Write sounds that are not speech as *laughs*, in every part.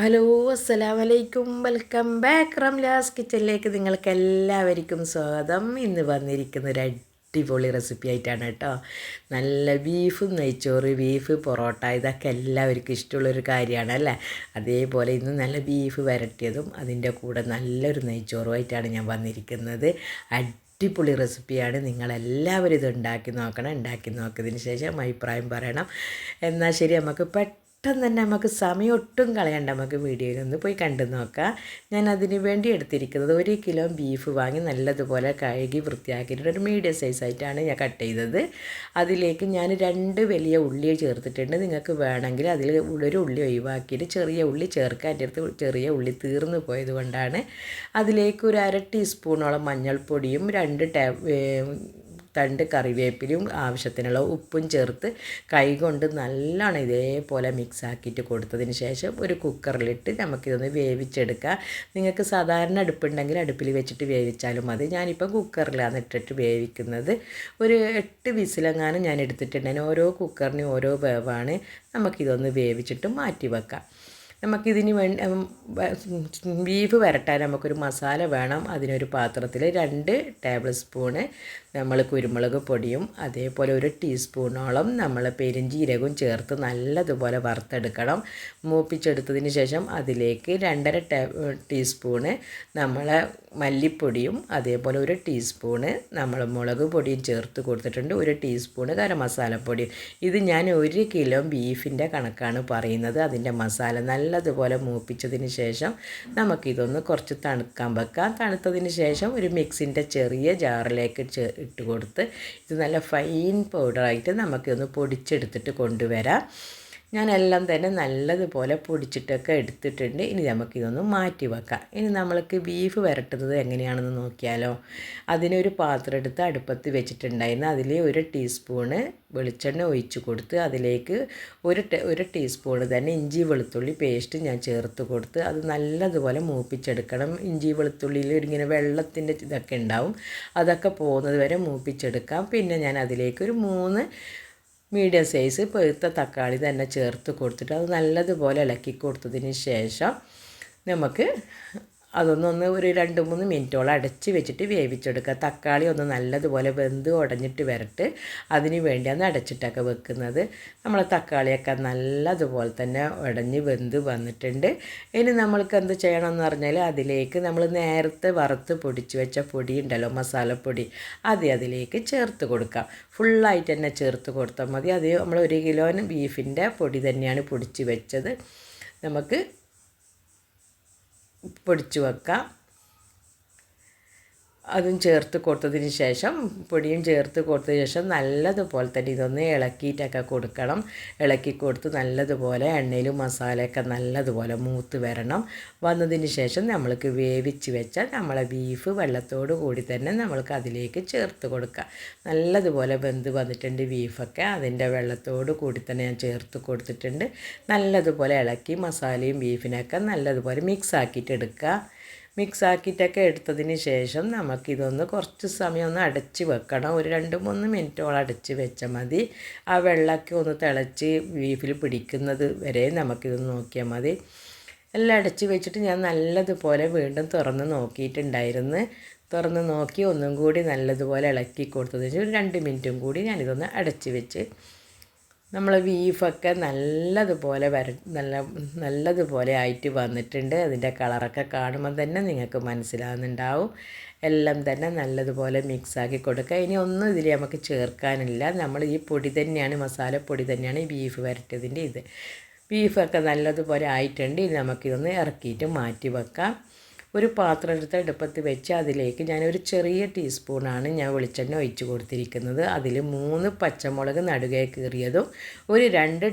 Hello അസ്സലാം വലൈക്കും welcome back Ramla's കിച്ചണിലേക്ക് നിങ്ങൾക്ക് എല്ലാവർക്കും സ്വാഗതം. ഇന്ന് വന്നിരിക്കുന്ന ഒരു അടിപൊളി റെസിപ്പി ആയിട്ടാണ് കേട്ടോ. നല്ല ബീഫ് നെയ്ച്ചോറ് ബീഫ് പൊറോട്ട ഇതൊക്കെ എല്ലാവർക്കും ഇഷ്ടമുള്ളൊരു കാര്യമാണ് അല്ലേ? അതേപോലെ ഇന്ന് നല്ല ബീഫ് വരട്ടിയതും അതിന്റെ കൂടെ നല്ലൊരു നെയ്ച്ചോറുമായിട്ടാണ് ഞാൻ വന്നിരിക്കുന്നത്. അടിപൊളി റെസിപ്പിയാണ്. നിങ്ങളെല്ലാവരും ഇത് ഉണ്ടാക്കി നോക്കണം. ഉണ്ടാക്കി നോക്കിയതിന് ശേഷം അഭിപ്രായം പറയണം. എന്നാൽ ശരി നമുക്ക് പെട്ടെന്ന് പെട്ടെന്ന് തന്നെ നമുക്ക് സമയം ഒട്ടും കളയണ്ട. നമുക്ക് വീഡിയോയിൽ ഒന്ന് പോയി കണ്ടു നോക്കാം. ഞാൻ അതിന് വേണ്ടി എടുത്തിരിക്കുന്നത് ഒരു കിലോ ബീഫ് വാങ്ങി നല്ലതുപോലെ കഴുകി വൃത്തിയാക്കിയിട്ട് ഒരു മീഡിയം സൈസായിട്ടാണ് ഞാൻ കട്ട് ചെയ്തത്. അതിലേക്ക് ഞാൻ രണ്ട് വലിയ ഉള്ളി ചേർത്തിട്ടുണ്ട്. നിങ്ങൾക്ക് വേണമെങ്കിൽ അതിൽ ഒരു ഉള്ളി ഒഴിവാക്കിയിട്ട് ചെറിയ ഉള്ളി ചേർക്കാൻ എന്റെ അടുത്ത് ചെറിയ ഉള്ളി തീർന്നു പോയത് കൊണ്ടാണ്. അതിലേക്ക് ഒരു അര ടീസ്പൂണോളം മഞ്ഞൾപ്പൊടിയും രണ്ട് ടേ തണ്ട് കറിവേപ്പിലയും ആവശ്യത്തിനുള്ള ഉപ്പും ചേർത്ത് കൈകൊണ്ട് നല്ലോണം ഇതേപോലെ മിക്സ് ആക്കിയിട്ട് കൊടുത്തതിന് ശേഷം ഒരു കുക്കറിലിട്ട് നമുക്കിതൊന്ന് വേവിച്ചെടുക്കാം. നിങ്ങൾക്ക് സാധാരണ അടുപ്പുണ്ടെങ്കിൽ അടുപ്പിൽ വെച്ചിട്ട് വേവിച്ചാലും മതി. ഞാനിപ്പോൾ കുക്കറിലാണ് ഇട്ടിട്ട് വേവിക്കുന്നത്. ഒരു എട്ട് വിസിലെങ്ങാനും ഞാൻ എടുത്തിട്ടുണ്ടെങ്കിൽ ഓരോ കുക്കറിനും ഓരോ വേവാണ്. നമുക്കിതൊന്ന് വേവിച്ചിട്ട് മാറ്റി വെക്കാം. നമുക്കിതിന് വേണ്ടി ബീഫ് വരട്ടാൻ നമുക്കൊരു മസാല വേണം. അതിനൊരു പാത്രത്തിൽ രണ്ട് ടേബിൾ സ്പൂണ് നമ്മൾ കുരുമുളക് പൊടിയും അതേപോലെ ഒരു ടീസ്പൂണോളം നമ്മൾ പെരിഞ്ചീരകവും ചേർത്ത് നല്ലതുപോലെ വറുത്തെടുക്കണം. മൂപ്പിച്ചെടുത്തതിന് ശേഷം അതിലേക്ക് രണ്ടര ടീസ്പൂണ് നമ്മൾ മല്ലിപ്പൊടിയും അതേപോലെ ഒരു ടീസ്പൂണ് നമ്മൾ മുളക് പൊടിയും ചേർത്ത് കൊടുത്തിട്ടുണ്ട്. ഒരു ടീസ്പൂണ് ഗരം മസാലപ്പൊടിയും. ഇത് ഞാൻ ഒരു കിലോ ബീഫിന്റെ കണക്കാണ് പറയുന്നത്. അതിന്റെ മസാല നല്ലതുപോലെ മൂപ്പിച്ചതിന് ശേഷം നമുക്കിതൊന്ന് കുറച്ച് തണുക്കാൻ വെക്കാം. തണുത്തതിന് ശേഷം ഒരു മിക്സിന്റെ ചെറിയ ജാറിലേക്ക് ഇട്ട് കൊടുത്ത് ഇത് നല്ല ഫൈൻ പൗഡറായിട്ട് നമുക്കിതൊന്ന് പൊടിച്ചെടുത്തിട്ട് കൊണ്ടുവരാം. ഞാനെല്ലാം തന്നെ നല്ലതുപോലെ പൊടിച്ചിട്ടൊക്കെ എടുത്തിട്ടുണ്ട്. ഇനി നമുക്കിതൊന്ന് മാറ്റി വെക്കാം. ഇനി നമ്മൾക്ക് ബീഫ് വരട്ടുന്നത് എങ്ങനെയാണെന്ന് നോക്കിയാലോ. അതിനൊരു പാത്രം എടുത്ത് അടുപ്പത്ത് വെച്ചിട്ടുണ്ടായിരുന്നു. അതിൽ ഒരു ടീസ്പൂണ് വെളിച്ചെണ്ണ ഒഴിച്ച് കൊടുത്ത് അതിലേക്ക് ഒരു ഒരു ടീസ്പൂണ് തന്നെ ഇഞ്ചി വെളുത്തുള്ളി പേസ്റ്റ് ഞാൻ ചേർത്ത് കൊടുത്ത് അത് നല്ലതുപോലെ മൂപ്പിച്ചെടുക്കണം. ഇഞ്ചി വെളുത്തുള്ളിയിൽ ഇങ്ങനെ വെള്ളത്തിന്റെ ഇതൊക്കെ ഉണ്ടാവും. അതൊക്കെ പോകുന്നത് വരെ മൂപ്പിച്ചെടുക്കാം. പിന്നെ ഞാൻ അതിലേക്ക് ഒരു മൂന്ന് മീഡിയം സൈസ് പഴുത്ത തക്കാളി തന്നെ ചേർത്ത് കൊടുത്തിട്ട് അത് നല്ലതുപോലെ ഇളക്കി കൊടുത്തതിന് ശേഷം നമുക്ക് അതൊന്നൊന്ന് ഒരു രണ്ട് മൂന്ന് മിനിറ്റോളം അടച്ച് വെച്ചിട്ട് വേവിച്ചെടുക്കുക. തക്കാളി ഒന്ന് നല്ലതുപോലെ വെന്ത് ഉടഞ്ഞിട്ട് വരട്ട്. അതിന് വേണ്ടിയാണ് അടച്ചിട്ടൊക്കെ വെക്കുന്നത്. നമ്മൾ തക്കാളിയൊക്കെ നല്ലതുപോലെ തന്നെ ഉടഞ്ഞ് വെന്ത് വന്നിട്ടുണ്ട്. ഇനി നമ്മൾക്ക് എന്ത് ചെയ്യണമെന്ന് പറഞ്ഞാൽ അതിലേക്ക് നമ്മൾ നേരത്തെ വറുത്ത് പൊടിച്ച് വെച്ച പൊടി ഉണ്ടല്ലോ മസാലപ്പൊടി അത് അതിലേക്ക് ചേർത്ത് കൊടുക്കാം. ഫുള്ളായിട്ട് തന്നെ ചേർത്ത് കൊടുത്താൽ മതി. അത് നമ്മൾ ഒരു കിലോന് ബീഫിന്റെ പൊടി തന്നെയാണ് പൊടിച്ച് വെച്ചത്. നമുക്ക് പൊടിച്ചു വെക്കാം. അതും ചേർത്ത് കൊടുത്തതിന് ശേഷം പൊടിയും ചേർത്ത് കൊടുത്തതിന് ശേഷം നല്ലതുപോലെ തന്നെ ഇതൊന്ന് ഇളക്കിയിട്ടൊക്കെ കൊടുക്കണം. ഇളക്കി കൊടുത്ത് നല്ലതുപോലെ എണ്ണയിലും മസാലയൊക്കെ നല്ലതുപോലെ മൂത്ത് വരണം. വന്നതിന് ശേഷം നമ്മൾക്ക് വേവിച്ച് വെച്ചാൽ നമ്മളെ ബീഫ് വെള്ളത്തോട് കൂടി തന്നെ നമ്മൾക്ക് അതിലേക്ക് ചേർത്ത് കൊടുക്കുക നല്ലതുപോലെ വെന്ത് വന്നിട്ടുണ്ട് ബീഫൊക്കെ അതിന്റെ വെള്ളത്തോട് കൂടി തന്നെ ഞാൻ ചേർത്ത് കൊടുത്തിട്ടുണ്ട്. നല്ലതുപോലെ ഇളക്കി മസാലയും ബീഫിനൊക്കെ നല്ലതുപോലെ മിക്സ് ആക്കിയിട്ട് എടുക്കുക. മിക്സ് ആക്കിയിട്ടൊക്കെ എടുത്തതിന് ശേഷം നമുക്കിതൊന്ന് കുറച്ച് സമയം ഒന്ന് അടച്ച് വെക്കണം. ഒരു രണ്ട് മൂന്ന് മിനിറ്റോളം അടച്ച് വെച്ചാൽ മതി. ആ വെള്ളമൊക്കെ ഒന്ന് തിളച്ച് ബീഫിൽ പിടിക്കുന്നത് വരെ നമുക്കിതൊന്ന് നോക്കിയാൽ മതി. എല്ലാം അടച്ച് വെച്ചിട്ട് ഞാൻ നല്ലതുപോലെ വീണ്ടും തുറന്ന് നോക്കിയിട്ടുണ്ടായിരുന്നു. തുറന്ന് നോക്കി ഒന്നും കൂടി നല്ലതുപോലെ ഇളക്കി കൊടുത്തതിന് ഒരു രണ്ട് മിനിറ്റും കൂടി ഞാനിതൊന്ന് അടച്ച് വെച്ച് നമ്മൾ ബീഫൊക്കെ നല്ലതുപോലെ വര നല്ല നല്ലതുപോലെ ആയിട്ട് വന്നിട്ടുണ്ട്. അതിന്റെ കളറൊക്കെ കാണുമ്പോൾ തന്നെ നിങ്ങൾക്ക് മനസ്സിലാകുന്നുണ്ടാവും എല്ലാം തന്നെ നല്ലതുപോലെ മിക്സാക്കി കൊടുക്കുക. ഇനി ഒന്നും ഇതിൽ നമുക്ക് ചേർക്കാനില്ല. നമ്മൾ ഈ പൊടി തന്നെയാണ് മസാലപ്പൊടി തന്നെയാണ് ഈ ബീഫ് വരട്ടിയതിന്റെ ഇത്. ബീഫൊക്കെ നല്ലതുപോലെ ആയിട്ടുണ്ട്. ഇനി നമുക്കിതൊന്ന് ഇറക്കിയിട്ട് മാറ്റി വെക്കാം. ഒരു പാത്രം എടുത്ത് അടുപ്പത്ത് വെച്ച് അതിലേക്ക് ഞാനൊരു ചെറിയ ടീസ്പൂണാണ് ഞാൻ വെളിച്ചെണ്ണ ഒഴിച്ച് കൊടുത്തിരിക്കുന്നത്. അതിൽ മൂന്ന് പച്ചമുളക് നടുകെ കീറിയതും ഒരു രണ്ട്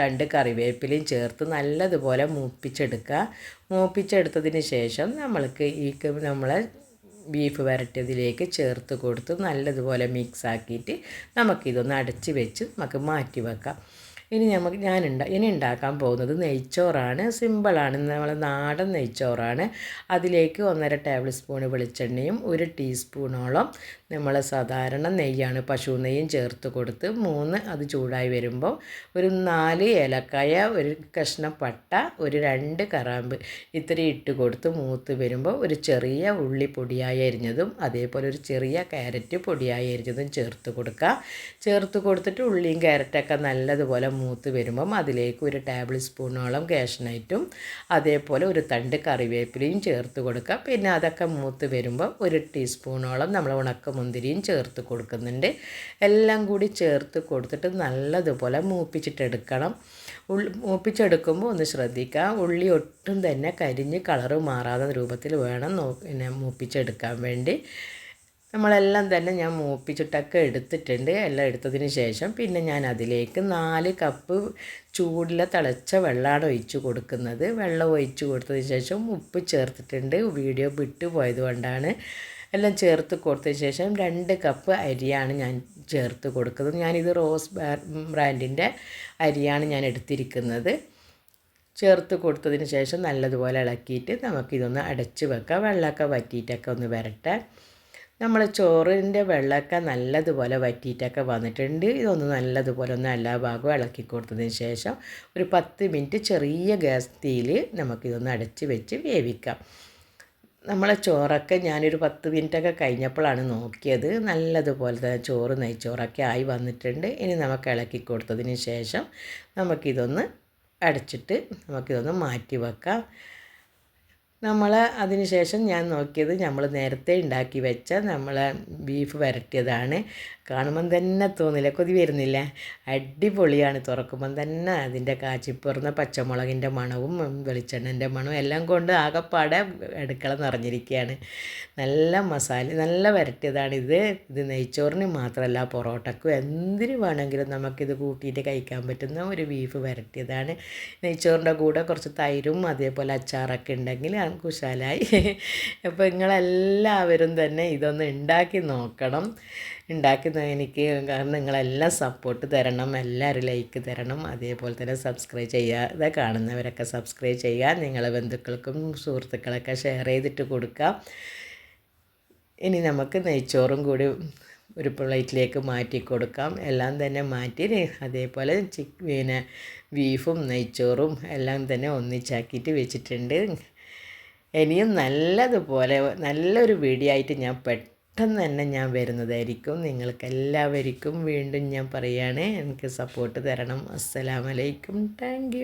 തണ്ട് കറിവേപ്പിലയും ചേർത്ത് നല്ലതുപോലെ മൂപ്പിച്ചെടുക്കുക. മൂപ്പിച്ചെടുത്തതിന് ശേഷം നമ്മൾക്ക് ഈ നമ്മളെ ബീഫ് വരട്ടിയതിലേക്ക് ചേർത്ത് കൊടുത്ത് നല്ലതുപോലെ മിക്സ് ആക്കിയിട്ട് നമുക്കിതൊന്ന് അടച്ച് വെച്ച് നമുക്ക് മാറ്റി വെക്കാം. ഇനി നമുക്ക് ഞാൻ ഉണ്ടാ ഇനി ഉണ്ടാക്കാൻ പോകുന്നത് നെയ്ച്ചോറാണ്. സിമ്പിളാണ് നമ്മളെ നാടൻ നെയ്ച്ചോറാണ്. അതിലേക്ക് ഒന്നര ടേബിൾ സ്പൂൺ വെളിച്ചെണ്ണയും ഒരു ടീസ്പൂണോളം നമ്മൾ സാധാരണ നെയ്യാണ് പശു നെയ്യും ചേർത്ത് കൊടുത്ത് മൂന്ന് അത് ചൂടായി വരുമ്പോൾ ഒരു നാല് ഏലക്കായ ഒരു കഷ്ണം പട്ട ഒരു രണ്ട് കറാമ്പ് ഇത്രയും ഇട്ട് കൊടുത്ത് മൂത്ത് വരുമ്പോൾ ഒരു ചെറിയ ഉള്ളി പൊടിയായി അരിഞ്ഞതും അതേപോലെ ഒരു ചെറിയ ക്യാരറ്റ് പൊടിയായി അരിഞ്ഞതും ചേർത്ത് കൊടുക്കുക ചേർത്ത് കൊടുത്തിട്ട് ഉള്ളിയും ക്യാരറ്റൊക്കെ നല്ലതുപോലെ മൂത്ത് വരുമ്പം അതിലേക്ക് ഒരു ടേബിൾ സ്പൂണോളം കാഷ്നൈറ്റും അതേപോലെ ഒരു തണ്ട് കറിവേപ്പിലയും ചേർത്ത് കൊടുക്കുക പിന്നെ അതൊക്കെ മൂത്ത് വരുമ്പോൾ ഒരു ടീസ്പൂണോളം നമ്മൾ ഉണക്കമുന്തിരിയും ചേർത്ത് കൊടുക്കുന്നുണ്ട്. എല്ലാം കൂടി ചേർത്ത് കൊടുത്തിട്ട് നല്ലതുപോലെ മൂപ്പിച്ചിട്ടെടുക്കണം. ഉള്ളി മൂപ്പിച്ചെടുക്കുമ്പോൾ ഒന്ന് ശ്രദ്ധിക്കുക. ഉള്ളി ഒട്ടും തന്നെ കരിഞ്ഞ് കളറ് മാറാത്ത രൂപത്തിൽ വേണം നോ പിന്നെ മൂപ്പിച്ചെടുക്കാൻ വേണ്ടി. നമ്മളെല്ലാം തന്നെ ഞാൻ മൂപ്പിച്ചിട്ടൊക്കെ എടുത്തിട്ടുണ്ട്. എല്ലാം എടുത്തതിന് ശേഷം പിന്നെ ഞാൻ അതിലേക്ക് നാല് കപ്പ് ചൂടിലെ തിളച്ച വെള്ളമാണ് ഒഴിച്ചു കൊടുക്കുന്നത്. വെള്ളം ഒഴിച്ച് കൊടുത്തതിന് ശേഷം ഉപ്പ് ചേർത്തിട്ടുണ്ട്. വീഡിയോ വിട്ടു പോയത് കൊണ്ടാണ്. എല്ലാം ചേർത്ത് കൊടുത്തതിന് ശേഷം രണ്ട് കപ്പ് അരിയാണ് ഞാൻ ചേർത്ത് കൊടുക്കുന്നത്. ഞാനിത് റോസ് ബ്രാൻഡിന്റെ അരിയാണ് ഞാൻ എടുത്തിരിക്കുന്നത്. ചേർത്ത് കൊടുത്തതിന് ശേഷം നല്ലതുപോലെ ഇളക്കിയിട്ട് നമുക്കിതൊന്ന് അടച്ച് വെക്കാം. വെള്ളമൊക്കെ വറ്റിയിട്ടൊക്കെ ഒന്ന് വരട്ടെ. നമ്മൾ ചോറിന്റെ വെള്ളമൊക്കെ നല്ലതുപോലെ വറ്റിയിട്ടൊക്കെ വന്നിട്ടുണ്ട്. ഇതൊന്ന് നല്ലതുപോലെ ഒന്ന് എല്ലാ ഭാഗവും ഇളക്കി കൊടുത്തതിന് ശേഷം ഒരു പത്ത് മിനിറ്റ് ചെറിയ ഗ്യാസ് തീയിൽ നമുക്കിതൊന്ന് അടച്ച് വെച്ച് വേവിക്കാം. നമ്മളെ ചോറൊക്കെ ഞാനൊരു പത്ത് മിനിറ്റൊക്കെ കഴിഞ്ഞപ്പോഴാണ് നോക്കിയത്. നല്ലതുപോലെ തന്നെ ചോറ് നെയ്ച്ചോറൊക്കെ ആയി വന്നിട്ടുണ്ട്. ഇനി നമുക്ക് ഇളക്കി കൊടുത്തതിന് ശേഷം നമുക്കിതൊന്ന് അടച്ചിട്ട് നമുക്കിതൊന്ന് മാറ്റി വെക്കാം. നമ്മൾ അതിന് ശേഷം ഞാൻ നോക്കിയത് നമ്മൾ നേരത്തെ ഉണ്ടാക്കി വെച്ച നമ്മൾ ബീഫ് വരട്ടിയതാണ്. കാണുമ്പം തന്നെ തോന്നില്ല. കൊതി വരുന്നില്ല. അടിപൊളിയാണ്. തുറക്കുമ്പം തന്നെ അതിന്റെ കാച്ചിപ്പുറന്ന പച്ചമുളകിന്റെ മണവും വെളിച്ചെണ്ണന്റെ മണവും എല്ലാം കൊണ്ട് ആകെപ്പാടെ അടുക്കള നിറഞ്ഞിരിക്കുകയാണ്. നല്ല മസാല നല്ല വരട്ടിയതാണ് ഇത്. ഇത് നെയ്ച്ചോറിന് മാത്രമല്ല പൊറോട്ടക്കും എന്തിന് വേണമെങ്കിലും നമുക്കിത് കൂട്ടിയിട്ട് കഴിക്കാൻ പറ്റുന്ന ഒരു ബീഫ് വരട്ടിയതാണ്. നെയ്ച്ചോറിന്റെ കൂടെ കുറച്ച് തൈരും അതേപോലെ അച്ചാറൊക്കെ ഉണ്ടെങ്കിൽ കുശാലായി. *laughs* അപ്പോൾ നിങ്ങളെല്ലാവരും തന്നെ ഇതൊന്ന് ഉണ്ടാക്കി നോക്കണം. ഉണ്ടാക്കുന്ന എനിക്ക് കാരണം നിങ്ങളെല്ലാം സപ്പോർട്ട് തരണം എല്ലാവരും ലൈക്ക് തരണം അതേപോലെ തന്നെ സബ്സ്ക്രൈബ് ചെയ്യാതെ കാണുന്നവരൊക്കെ സബ്സ്ക്രൈബ് ചെയ്യുക നിങ്ങളെ ബന്ധുക്കൾക്കും സുഹൃത്തുക്കളൊക്കെ ഷെയർ ചെയ്തിട്ട് കൊടുക്കുക. ഇനി നമുക്ക് നെയ്ച്ചോറും കൂടി ഒരു പ്ലേറ്റിലേക്ക് മാറ്റി കൊടുക്കാം. എല്ലാം തന്നെ മാറ്റി അതേപോലെ ചിക്ക് പിന്നെ ബീഫും നെയ്ച്ചോറും എല്ലാം തന്നെ ഒന്നിച്ചാക്കിയിട്ട് വെച്ചിട്ടുണ്ട്. ഇനിയും നല്ലതുപോലെ നല്ലൊരു വീഡിയോ ആയിട്ട് ഞാൻ പെട്ടെന്ന് തന്നെ ഞാൻ വരുന്നതായിരിക്കും. നിങ്ങൾക്ക് എല്ലാവർക്കും വീണ്ടും ഞാൻ പറയുകയാണ് എനിക്ക് സപ്പോർട്ട് തരണം. അസ്സലാമലൈക്കും. താങ്ക്